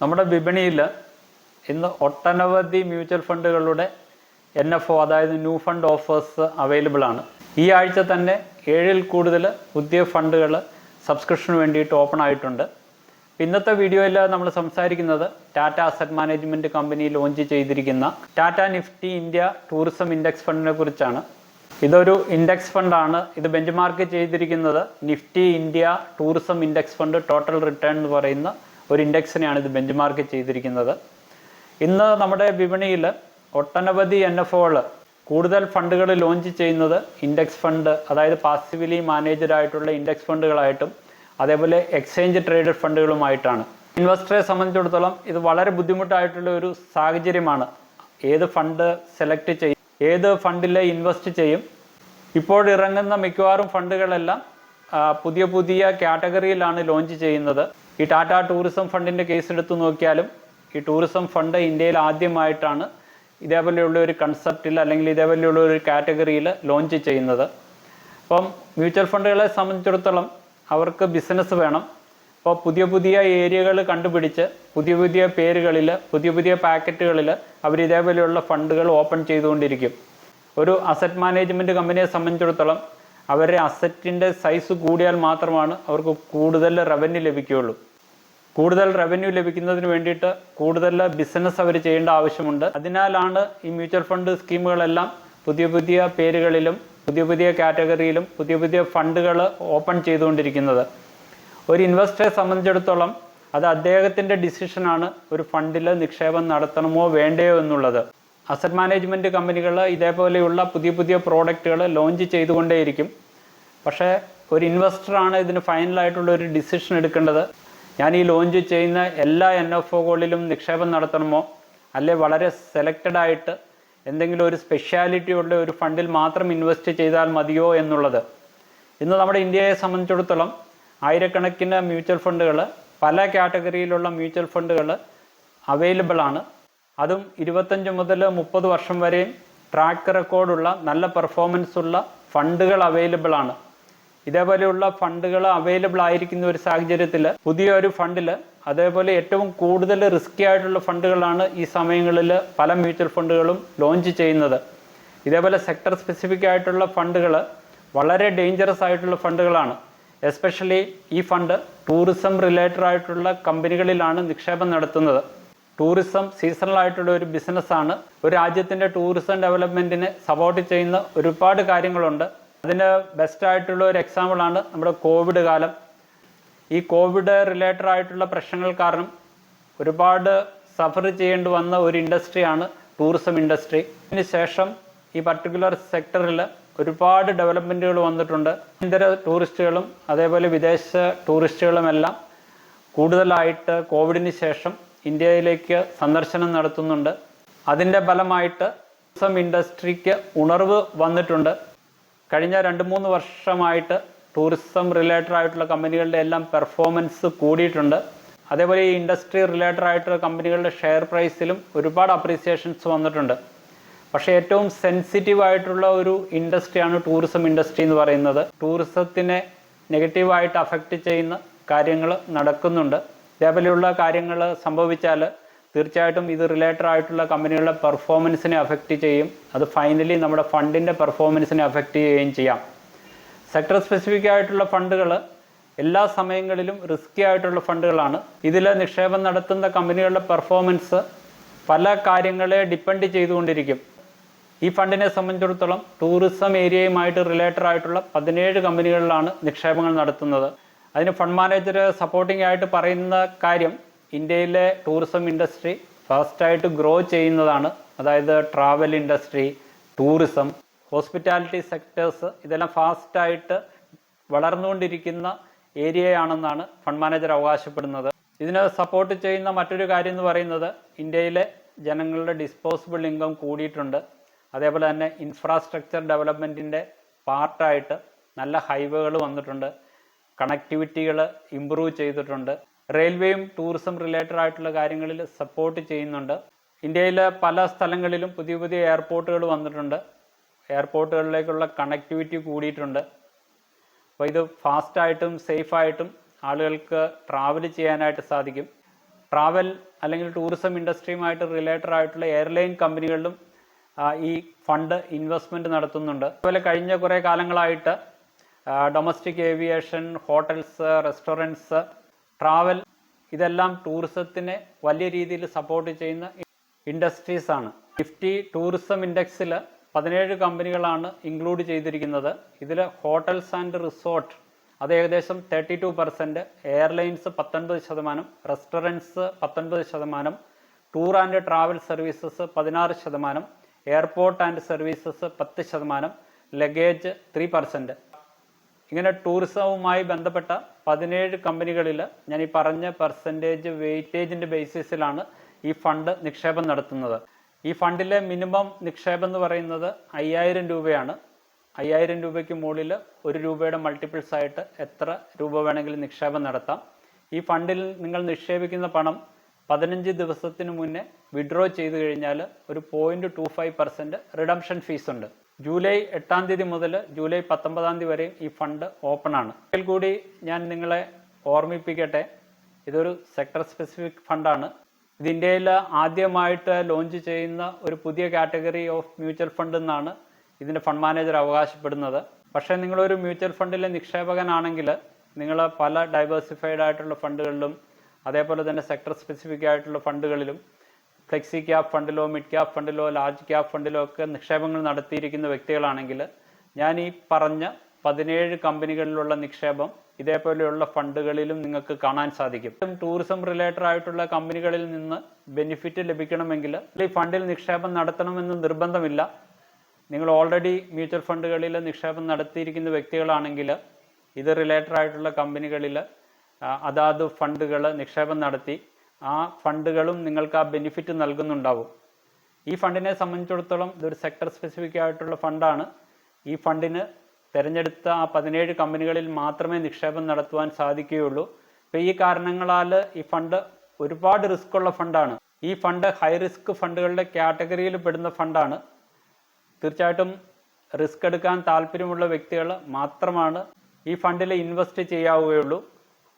നമ്മുടെ വിപണിയിൽ ഇന്ന് ഒട്ടനവധി മ്യൂച്വൽ ഫണ്ടുകളുടെ എൻ എഫ് ഒ അതായത് ന്യൂ ഫണ്ട് ഓഫേഴ്സ് അവൈലബിൾ ആണ്. ഈ ആഴ്ച തന്നെ ഏഴിൽ കൂടുതൽ പുതിയ ഫണ്ടുകൾ സബ്സ്ക്രിപ്ഷന് വേണ്ടിയിട്ട് ഓപ്പൺ ആയിട്ടുണ്ട്. ഇന്നത്തെ വീഡിയോയിൽ നമ്മൾ സംസാരിക്കുന്നത് Tata asset management company launch ചെയ്തിരിക്കുന്ന Tata Nifty India tourism index ഫണ്ടിനെ കുറിച്ചാണ്. ഇതൊരു ഇൻഡെക്സ് ഫണ്ടാണ് ഇത് ബെഞ്ച് മാർക്ക് ചെയ്തിരിക്കുന്നത് Nifty India tourism index fund total return എന്ന് പറയുന്ന ഒരു ഇൻഡെക്സിനെയാണ് ഇത് ബെഞ്ച് മാർക്ക് ചെയ്തിരിക്കുന്നത്. ഇന്ന് നമ്മുടെ വിപണിയിൽ ഒട്ടനവധി എൻ എഫ് ഒകൾ കൂടുതൽ ഫണ്ടുകൾ ലോഞ്ച് ചെയ്യുന്നത് ഇൻഡെക്സ് ഫണ്ട് അതായത് പാസിവിലി മാനേജഡ് ആയിട്ടുള്ള ഇൻഡെക്സ് ഫണ്ടുകളായിട്ടും അതേപോലെ എക്സ്ചേഞ്ച് ട്രേഡഡ് ഫണ്ടുകളുമായിട്ടാണ്. ഇൻവെസ്റ്ററെ സംബന്ധിച്ചിടത്തോളം ഇത് വളരെ ബുദ്ധിമുട്ടായിട്ടുള്ള ഒരു സാഹചര്യമാണ്. ഏത് ഫണ്ട് സെലക്ട് ചെയ്യും ഏത് ഫണ്ടിൽ ഇൻവെസ്റ്റ് ചെയ്യും. ഇപ്പോൾ ഇറങ്ങുന്ന മിക്കവാറും ഫണ്ടുകളെല്ലാം പുതിയ പുതിയ കാറ്റഗറിയിലാണ് ലോഞ്ച് ചെയ്യുന്നത്. ഈ ടാറ്റ ടൂറിസം ഫണ്ടിന്റെ കേസ് എടുത്ത് നോക്കിയാലും ഈ ടൂറിസം ഫണ്ട് ഇന്ത്യയിൽ ആദ്യമായിട്ടാണ് ഇതേപോലെയുള്ള ഒരു കൺസെപ്റ്റിൽ അല്ലെങ്കിൽ ഇതേപോലെയുള്ള ഒരു കാറ്റഗറിയിൽ ലോഞ്ച് ചെയ്യുന്നത്. അപ്പം മ്യൂച്വൽ ഫണ്ടുകളെ സംബന്ധിച്ചിടത്തോളം അവർക്ക് ബിസിനസ് വേണം. അപ്പോൾ പുതിയ പുതിയ ഏരിയകൾ കണ്ടുപിടിച്ച് പുതിയ പുതിയ പേരുകളിൽ പുതിയ പുതിയ പാക്കറ്റുകളിൽ അവർ ഇതേപോലെയുള്ള ഫണ്ടുകൾ ഓപ്പൺ ചെയ്തുകൊണ്ടിരിക്കും. ഒരു അസറ്റ് മാനേജ്മെന്റ് കമ്പനിയെ സംബന്ധിച്ചിടത്തോളം അവരുടെ അസറ്റിന്റെ സൈസ് കൂടിയാൽ മാത്രമാണ് അവർക്ക് കൂടുതൽ റവന്യൂ ലഭിക്കുകയുള്ളൂ. കൂടുതൽ റവന്യൂ ലഭിക്കുന്നതിന് വേണ്ടിയിട്ട് കൂടുതൽ ബിസിനസ് അവർ ചെയ്യേണ്ട ആവശ്യമുണ്ട്. അതിനാലാണ് ഈ മ്യൂച്വൽ ഫണ്ട് സ്കീമുകളെല്ലാം പുതിയ പുതിയ പേരുകളിലും പുതിയ പുതിയ കാറ്റഗറിയിലും പുതിയ പുതിയ ഫണ്ടുകൾ ഓപ്പൺ ചെയ്തുകൊണ്ടിരിക്കുന്നത്. ഒരു ഇൻവെസ്റ്ററെ സംബന്ധിച്ചിടത്തോളം അത് അദ്ദേഹത്തിന്റെ ഡിസിഷനാണ് ഒരു ഫണ്ടിൽ നിക്ഷേപം നടത്തണമോ വേണ്ടയോ എന്നുള്ളത്. അസറ്റ് മാനേജ്മെന്റ് കമ്പനികൾ ഇതേപോലെയുള്ള പുതിയ പുതിയ പ്രോഡക്റ്റുകൾ ലോഞ്ച് ചെയ്തുകൊണ്ടേയിരിക്കും. പക്ഷേ ഒരു ഇൻവെസ്റ്ററാണ് ഇതിന് ഫൈനലായിട്ടുള്ള ഒരു ഡിസിഷൻ എടുക്കേണ്ടത്. ഞാൻ ഈ ലോഞ്ച് ചെയ്യുന്ന എല്ലാ എൻ എഫ് ഒകളിലും നിക്ഷേപം നടത്തണമോ? അല്ലെ വളരെ സെലക്റ്റഡ് ആയിട്ട് എന്തെങ്കിലും ഒരു സ്പെഷ്യാലിറ്റി ഉള്ള ഒരു ഫണ്ടിൽ മാത്രം ഇൻവെസ്റ്റ് ചെയ്താൽ മതിയോ എന്നുള്ളത്. ഇന്ന് നമ്മുടെ ഇന്ത്യയെ സംബന്ധിച്ചിടത്തോളം ആയിരക്കണക്കിന് മ്യൂച്വൽ ഫണ്ടുകൾ പല കാറ്റഗറിയിലുള്ള മ്യൂച്വൽ ഫണ്ടുകൾ അവൈലബിൾ ആണ്. അതും ഇരുപത്തഞ്ച് മുതൽ മുപ്പത് വർഷം വരെയും ട്രാക്ക് റെക്കോർഡുള്ള നല്ല പെർഫോമൻസ് ഉള്ള ഫണ്ടുകൾ അവൈലബിൾ ആണ്. ഇതേപോലെയുള്ള ഫണ്ടുകൾ അവൈലബിൾ ആയിരിക്കുന്ന ഒരു സാഹചര്യത്തിൽ പുതിയൊരു ഫണ്ടിൽ അതേപോലെ ഏറ്റവും കൂടുതൽ റിസ്ക്കി ആയിട്ടുള്ള ഫണ്ടുകളാണ് ഈ സമയങ്ങളിൽ പല മ്യൂച്വൽ ഫണ്ടുകളും ലോഞ്ച് ചെയ്യുന്നത്. ഇതേപോലെ സെക്ടർ സ്പെസിഫിക് ആയിട്ടുള്ള ഫണ്ടുകൾ വളരെ ഡേഞ്ചറസ് ആയിട്ടുള്ള ഫണ്ടുകളാണ്. എസ്പെഷ്യലി ഈ ഫണ്ട് ടൂറിസം റിലേറ്റഡ് ആയിട്ടുള്ള കമ്പനികളിലാണ് നിക്ഷേപം നടത്തുന്നത്. ടൂറിസം സീസണൽ ആയിട്ടുള്ള ഒരു ബിസിനസ്സാണ്. ഒരു രാജ്യത്തിന്റെ ടൂറിസം ഡെവലപ്മെന്റിനെ സപ്പോർട്ട് ചെയ്യുന്ന ഒരുപാട് കാര്യങ്ങളുണ്ട്. അതിന് ബെസ്റ്റ് ആയിട്ടുള്ള ഒരു എക്സാമ്പിളാണ് നമ്മുടെ കോവിഡ് കാലം. ഈ കോവിഡ് റിലേറ്റഡ് ആയിട്ടുള്ള പ്രശ്നങ്ങൾ കാരണം ഒരുപാട് സഫർ ചെയ്യേണ്ടി വന്ന ഒരു ഇൻഡസ്ട്രിയാണ് ടൂറിസം ഇൻഡസ്ട്രി. ശേഷം ഈ പർട്ടിക്കുലർ സെക്ടറിൽ ഒരുപാട് ഡെവലപ്മെന്റുകൾ വന്നിട്ടുണ്ട്. ഇതര ടൂറിസ്റ്റുകളും അതേപോലെ വിദേശ ടൂറിസ്റ്റുകളുമെല്ലാം കൂടുതലായിട്ട് കോവിഡിന് ശേഷം ഇന്ത്യയിലേക്ക് സന്ദർശനം നടത്തുന്നുണ്ട്. അതിന്റെ ഫലമായിട്ട് ടൂറിസം ഇൻഡസ്ട്രിക്ക് ഉണർവ് വന്നിട്ടുണ്ട്. കഴിഞ്ഞ രണ്ട് മൂന്ന് വർഷമായിട്ട് ടൂറിസം റിലേറ്റഡ് ആയിട്ടുള്ള കമ്പനികളുടെ എല്ലാം പെർഫോമൻസ് കൂടിയിട്ടുണ്ട്. അതേപോലെ ഈ ഇൻഡസ്ട്രി റിലേറ്റഡ് ആയിട്ടുള്ള കമ്പനികളുടെ ഷെയർ പ്രൈസിലും ഒരുപാട് അപ്രീസിയേഷൻസ് വന്നിട്ടുണ്ട്. പക്ഷേ ഏറ്റവും സെൻസിറ്റീവ് ആയിട്ടുള്ള ഒരു ഇൻഡസ്ട്രിയാണ് ടൂറിസം ഇൻഡസ്ട്രി എന്ന് പറയുന്നത്. ടൂറിസത്തിനെ നെഗറ്റീവായിട്ട് അഫക്റ്റ് ചെയ്യുന്ന കാര്യങ്ങൾ നടക്കുന്നുണ്ട്. ഇതേപോലെയുള്ള കാര്യങ്ങൾ സംഭവിച്ചാൽ തീർച്ചയായിട്ടും ഇത് റിലേറ്റഡ് ആയിട്ടുള്ള കമ്പനികളുടെ പെർഫോമൻസിനെ അഫക്റ്റ് ചെയ്യും. അത് ഫൈനലി നമ്മുടെ ഫണ്ടിന്റെ പെർഫോമൻസിനെ അഫക്റ്റ് ചെയ്യുകയും ചെയ്യാം. സെക്ടർ സ്പെസിഫിക് ആയിട്ടുള്ള ഫണ്ടുകൾ എല്ലാ സമയങ്ങളിലും റിസ്കി ആയിട്ടുള്ള ഫണ്ടുകളാണ് ഇതിൽ നിക്ഷേപം നടത്തുന്ന കമ്പനികളുടെ പെർഫോമൻസ് പല കാര്യങ്ങളെ ഡിപ്പെൻഡ് ചെയ്തുകൊണ്ടിരിക്കും. ഈ ഫണ്ടിനെ സംബന്ധിച്ചിടത്തോളം ടൂറിസം ഏരിയയുമായിട്ട് റിലേറ്റഡ് ആയിട്ടുള്ള പതിനേഴ് കമ്പനികളിലാണ് നിക്ഷേപങ്ങൾ നടത്തുന്നത്. അതിന് ഫണ്ട് മാനേജർ സപ്പോർട്ടിംഗ് ആയിട്ട് പറയുന്ന കാര്യം ഇന്ത്യയിലെ ടൂറിസം ഇൻഡസ്ട്രി ഫാസ്റ്റായിട്ട് ഗ്രോ ചെയ്യുന്നതാണ്. അതായത് travel industry tourism hospitality sectors ഇതെല്ലാം ഫാസ്റ്റായിട്ട് വളർന്നുകൊണ്ടിരിക്കുന്ന ഏരിയയാണെന്നാണ് ഫണ്ട് മാനേജർ അവകാശപ്പെടുന്നത്. ഇതിനെ സപ്പോർട്ട് ചെയ്യുന്ന മറ്റൊരു കാര്യം എന്ന് പറയുന്നത് ഇന്ത്യയിലെ ജനങ്ങളുടെ ഡിസ്പോസിബിൾ ഇൻകം കൂടിയിട്ടുണ്ട്. അതേപോലെ തന്നെ ഇൻഫ്രാസ്ട്രക്ചർ ഡെവലപ്മെന്റിന്റെ പാർട്ടായിട്ട് നല്ല ഹൈവേകൾ വന്നിട്ടുണ്ട്. കണക്ടിവിറ്റികൾ ഇമ്പ്രൂവ് ചെയ്തിട്ടുണ്ട്. റെയിൽവേയും ടൂറിസം റിലേറ്റഡ് ആയിട്ടുള്ള കാര്യങ്ങളിൽ സപ്പോർട്ട് ചെയ്യുന്നുണ്ട്. ഇന്ത്യയിലെ പല സ്ഥലങ്ങളിലും പുതിയ പുതിയ എയർപോർട്ടുകൾ വന്നിട്ടുണ്ട്. എയർപോർട്ടുകളിലേക്കുള്ള കണക്ടിവിറ്റി കൂടിയിട്ടുണ്ട്. അപ്പോൾ ഇത് ഫാസ്റ്റായിട്ടും സേഫായിട്ടും ആളുകൾക്ക് ട്രാവൽ ചെയ്യാനായിട്ട് സാധിക്കും. ട്രാവൽ അല്ലെങ്കിൽ ടൂറിസം ഇൻഡസ്ട്രിയുമായിട്ട് റിലേറ്റഡ് ആയിട്ടുള്ള എയർലൈൻ കമ്പനികളിലും ഈ ഫണ്ട് ഇൻവെസ്റ്റ്മെന്റ് നടത്തുന്നുണ്ട്. അതുപോലെ കഴിഞ്ഞ കുറേ കാലങ്ങളായിട്ട് domestic aviation hotels restaurants travel ഇതെല്ലാം ടൂറിസത്തിനെ വലിയ രീതിയിൽ സപ്പോർട്ട് ചെയ്യുന്ന ഇൻഡസ്ട്രീസ് ആണ്. നിഫ്റ്റി ടൂറിസം ഇൻഡെക്സിൽ പതിനേഴ് കമ്പനികളാണ് ഇൻക്ലൂഡ് ചെയ്തിരിക്കുന്നത്. ഇതിൽ ഹോട്ടൽസ് ആൻഡ് റിസോർട്ട് അത് ഏകദേശം തേർട്ടി ടു പെർസെന്റ് എയർലൈൻസ് പത്തൊൻപത് ശതമാനം റെസ്റ്റോറന്റ്സ് പത്തൊൻപത് ശതമാനം ടൂർ ആൻഡ് ട്രാവൽ സർവീസസ് പതിനാറ് ശതമാനം എയർപോർട്ട് ആൻഡ് സർവീസസ് പത്ത് ശതമാനം ലഗേജ് ത്രീ പെർസെന്റ് ഇങ്ങനെ ടൂറിസവുമായി ബന്ധപ്പെട്ട പതിനേഴ് കമ്പനികളിൽ ഞാൻ ഈ പറഞ്ഞ പെർസെന്റേജ് വെയിറ്റേജിന്റെ ബേസിസിലാണ് ഈ ഫണ്ട് നിക്ഷേപം നടത്തുന്നത്. ഈ ഫണ്ടിലെ മിനിമം നിക്ഷേപം എന്ന് പറയുന്നത് അയ്യായിരം രൂപയാണ്. അയ്യായിരം രൂപയ്ക്ക് മുകളിൽ ഒരു രൂപയുടെ മൾട്ടിപ്പിൾസ് ആയിട്ട് എത്ര രൂപ വേണമെങ്കിലും നിക്ഷേപം നടത്താം. ഈ ഫണ്ടിൽ നിങ്ങൾ നിക്ഷേപിക്കുന്ന പണം പതിനഞ്ച് ദിവസത്തിന് മുന്നേ വിഡ്രോ ചെയ്ത് കഴിഞ്ഞാൽ ഒരു point two five percent redemption fees ഉണ്ട്. ജൂലൈ എട്ടാം തീയതി മുതൽ ജൂലൈ പത്തൊമ്പതാം തീയതി വരെയും ഈ ഫണ്ട് ഓപ്പൺ ആണ് ഇതിൽ കൂടി ഞാൻ നിങ്ങളെ ഓർമ്മിപ്പിക്കട്ടെ ഇതൊരു സെക്ടർ സ്പെസിഫിക് ഫണ്ടാണ്. ഇത് ഇന്ത്യയിൽ ആദ്യമായിട്ട് ലോഞ്ച് ചെയ്യുന്ന ഒരു പുതിയ കാറ്റഗറി ഓഫ് മ്യൂച്വൽ ഫണ്ട് എന്നാണ് ഇതിന്റെ ഫണ്ട് മാനേജർ അവകാശപ്പെടുന്നത്. പക്ഷേ നിങ്ങളൊരു മ്യൂച്വൽ ഫണ്ടിലെ നിക്ഷേപകനാണെങ്കിൽ നിങ്ങൾ പല ഡൈവേഴ്സിഫൈഡ് ആയിട്ടുള്ള ഫണ്ടുകളിലും അതേപോലെ തന്നെ സെക്ടർ സ്പെസിഫിക് ആയിട്ടുള്ള ഫണ്ടുകളിലും ഫ്ലെക്സി ക്യാപ് ഫണ്ടിലോ മിഡ് ക്യാപ് ഫണ്ടിലോ ലാർജ് ക്യാപ് ഫണ്ടിലോ ഒക്കെ നിക്ഷേപങ്ങൾ നടത്തിയിരിക്കുന്ന വ്യക്തികളാണെങ്കിൽ ഞാൻ ഈ പറഞ്ഞ പതിനേഴ് കമ്പനികളിലുള്ള നിക്ഷേപം ഇതേപോലെയുള്ള ഫണ്ടുകളിലും നിങ്ങൾക്ക് കാണാൻ സാധിക്കും. ടൂറിസം റിലേറ്റഡ് ആയിട്ടുള്ള കമ്പനികളിൽ നിന്ന് ബെനിഫിറ്റ് ലഭിക്കണമെങ്കിൽ ഈ ഫണ്ടിൽ നിക്ഷേപം നടത്തണമെന്ന് നിർബന്ധമില്ല. നിങ്ങൾ ഓൾറെഡി മ്യൂച്വൽ ഫണ്ടുകളിൽ നിക്ഷേപം നടത്തിയിരിക്കുന്ന വ്യക്തികളാണെങ്കിൽ ഇത് റിലേറ്റഡ് ആയിട്ടുള്ള കമ്പനികളിൽ അതാത് ഫണ്ടുകൾ നിക്ഷേപം നടത്തി ആ ഫണ്ടുകളും നിങ്ങൾക്ക് ആ ബെനിഫിറ്റ് നൽകുന്നുണ്ടാവും. ഈ ഫണ്ടിനെ സംബന്ധിച്ചിടത്തോളം ഇതൊരു സെക്ടർ സ്പെസിഫിക് ആയിട്ടുള്ള ഫണ്ടാണ്. ഈ ഫണ്ടിന് തിരഞ്ഞെടുത്ത ആ പതിനേഴ് കമ്പനികളിൽ മാത്രമേ നിക്ഷേപം നടത്തുവാൻ സാധിക്കുകയുള്ളൂ. അപ്പോൾ ഈ കാരണങ്ങളാൽ ഈ ഫണ്ട് ഒരുപാട് റിസ്ക് ഉള്ള ഫണ്ടാണ്. ഈ ഫണ്ട് ഹൈ റിസ്ക് ഫണ്ടുകളുടെ കാറ്റഗറിയിൽ പെടുന്ന ഫണ്ടാണ്. തീർച്ചയായിട്ടും റിസ്ക് എടുക്കാൻ താല്പര്യമുള്ള വ്യക്തികൾ മാത്രമാണ് ഈ ഫണ്ടിൽ ഇൻവെസ്റ്റ് ചെയ്യാവുകയുള്ളൂ.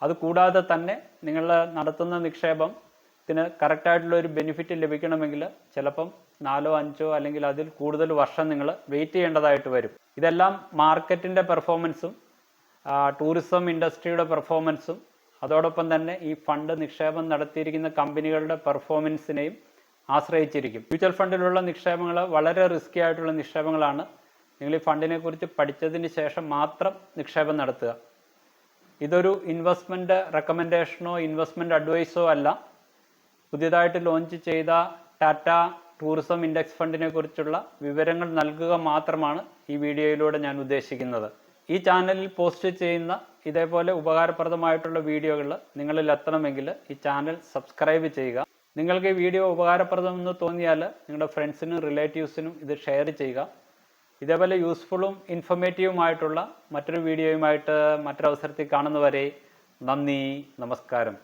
അതുകൂടാതെ തന്നെ നിങ്ങൾ നടത്തുന്ന നിക്ഷേപത്തിന് കറക്റ്റായിട്ടുള്ള ഒരു ബെനിഫിറ്റ് ലഭിക്കണമെങ്കിൽ ചിലപ്പം നാലോ അഞ്ചോ അല്ലെങ്കിൽ അതിൽ കൂടുതൽ വർഷം നിങ്ങൾ വെയിറ്റ് ചെയ്യേണ്ടതായിട്ട് വരും. ഇതെല്ലാം മാർക്കറ്റിന്റെ പെർഫോമൻസും ടൂറിസം ഇൻഡസ്ട്രിയുടെ പെർഫോമൻസും അതോടൊപ്പം തന്നെ ഈ ഫണ്ട് നിക്ഷേപം നടത്തിയിരിക്കുന്ന കമ്പനികളുടെ പെർഫോമൻസിനെയും ആശ്രയിച്ചിരിക്കും. മ്യൂച്വൽ ഫണ്ടിലുള്ള നിക്ഷേപങ്ങൾ വളരെ റിസ്കി ആയിട്ടുള്ള നിക്ഷേപങ്ങളാണ്. നിങ്ങൾ ഈ ഫണ്ടിനെക്കുറിച്ച് പഠിച്ചതിന് ശേഷം മാത്രം നിക്ഷേപം നടത്തുക. ഇതൊരു ഇൻവെസ്റ്റ്മെന്റ് റെക്കമെൻഡേഷനോ ഇൻവെസ്റ്റ്മെന്റ് അഡ്വൈസോ അല്ല. പുതിയതായിട്ട് ലോഞ്ച് ചെയ്ത ടാറ്റ ടൂറിസം ഇൻഡെക്സ് ഫണ്ടിനെ കുറിച്ചുള്ള വിവരങ്ങൾ നൽകുക മാത്രമാണ് ഈ വീഡിയോയിലൂടെ ഞാൻ ഉദ്ദേശിക്കുന്നത്. ഈ ചാനലിൽ പോസ്റ്റ് ചെയ്യുന്ന ഇതേപോലെ ഉപകാരപ്രദമായിട്ടുള്ള വീഡിയോകൾ നിങ്ങളിൽ എത്തണമെങ്കിൽ ഈ ചാനൽ സബ്സ്ക്രൈബ് ചെയ്യുക. നിങ്ങൾക്ക് ഈ വീഡിയോ ഉപകാരപ്രദമെന്ന് തോന്നിയാൽ നിങ്ങളുടെ ഫ്രണ്ട്സിനും റിലേറ്റീവ്സിനും ഇത് ഷെയർ ചെയ്യുക. ഇതേപോലെ യൂസ്ഫുള്ളും ഇൻഫർമേറ്റീവുമായിട്ടുള്ള മറ്റൊരു വീഡിയോയുമായിട്ട് മറ്റൊരവസരത്തിൽ കാണുന്നവരെ നന്ദി നമസ്കാരം.